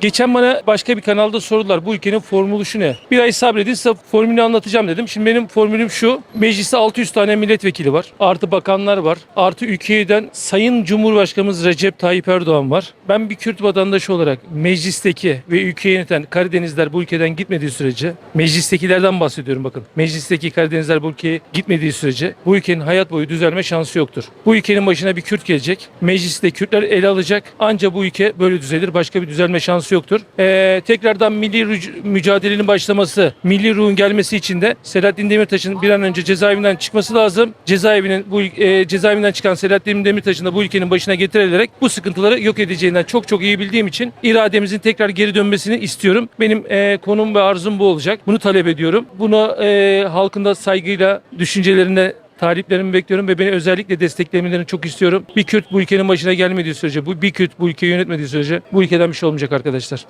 Geçen bana başka bir kanalda sordular bu ülkenin formülü şu ne? Bir ay sabredin size formülünü anlatacağım dedim. Şimdi benim formülüm şu. Mecliste 600 tane milletvekili var. Artı bakanlar var. Artı ülkeden Sayın Cumhurbaşkanımız Recep Tayyip Erdoğan var. Ben bir Kürt vatandaşı olarak meclisteki ve ülkeyi yöneten Karadenizler bu ülkeden gitmediği sürece meclistekilerden bahsediyorum bakın. Meclisteki Karadenizler bu ülkeye gitmediği sürece bu ülkenin hayat boyu düzelme şansı yoktur. Bu ülkenin başına bir Kürt gelecek. Mecliste Kürtler ele alacak. Anca bu ülke böyle düzelir. Başka bir düzelme şansı yoktur. Ee, tekrardan milli mücadelenin başlaması, milli ruhun gelmesi için de Selahattin Demirtaş'ın bir an önce cezaevinden çıkması lazım. Cezaevinin bu e, cezaevinden çıkan Selahattin Demirtaş'ın da bu ülkenin başına getirilerek bu sıkıntıları yok edeceğinden çok çok iyi bildiğim için irademizin tekrar geri dönmesini istiyorum. Benim e, konum ve arzum bu olacak. Bunu talep ediyorum. Bunu e, halkın da saygıyla, düşüncelerine taliplerimi bekliyorum ve beni özellikle desteklemelerini çok istiyorum. Bir Kürt bu ülkenin başına gelmediği sürece, bu bir Kürt bu ülkeyi yönetmediği sürece bu ülkeden bir şey olmayacak arkadaşlar.